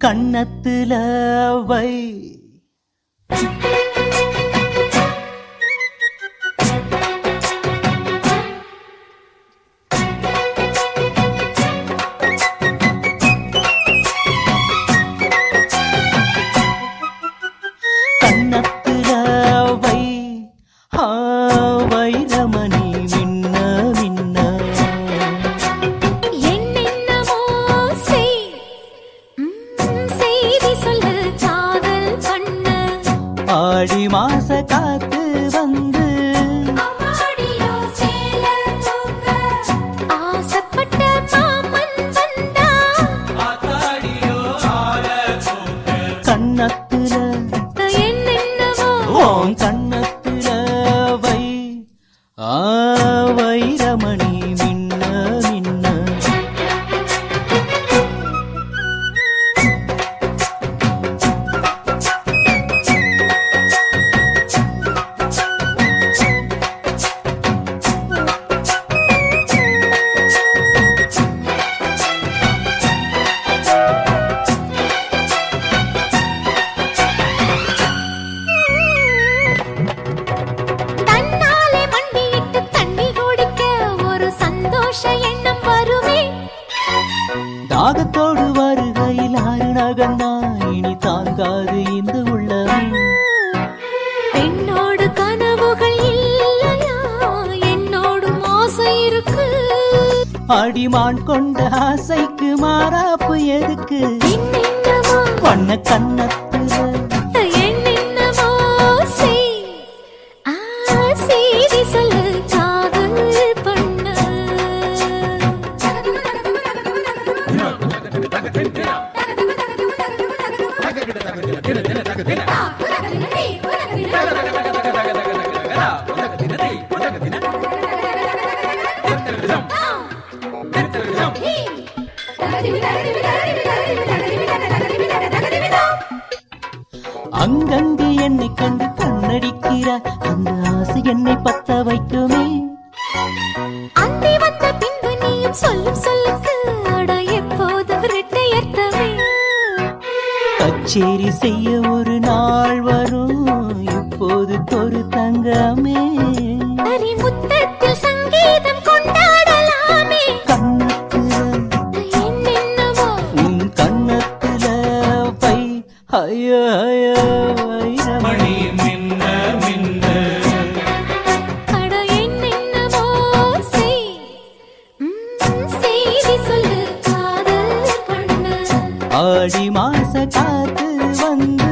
கண்ணத்துல வை ஆடி மாச காத்து வந்து. கண்ணத்துல என்னென்னமோ தாகத்தோடு வருகையில் ஆறு நகர்ந்தா இனி தாங்காது இந்த உள்ளம். பெண்ணோடு கனவுகள் இல்லையா? என்னோடும் ஆசை இருக்கு. அடிமான் கொண்ட ஆசைக்கு மாறாப்பு எதுக்கு? பண்ண அங்கங்கு என்னை கண்டு கண்ணடிக்கிறார். அந்த ஆசை என்னை பத்த வைக்குமே. அந்தி வந்த பின்பு நீயும் சொல்லும் சொல்லுக்கு. கச்சேரி செய்ய ஒரு நாள் வரும். இப்போது ஒரு தங்கமே. சங்கீதம் கொண்டாடலாமே. கண்ணத்துல உன் பை ஐயோ ஐயோ மின்ன மின்ன. ஆடி மாச காத்து வந்து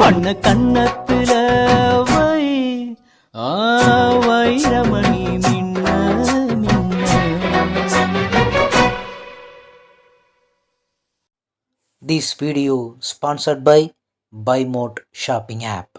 வண்ண கண்ணத்துல வை. ஆ வைரமணி மின்ன மின்ன This video sponsored by buy mode shopping app.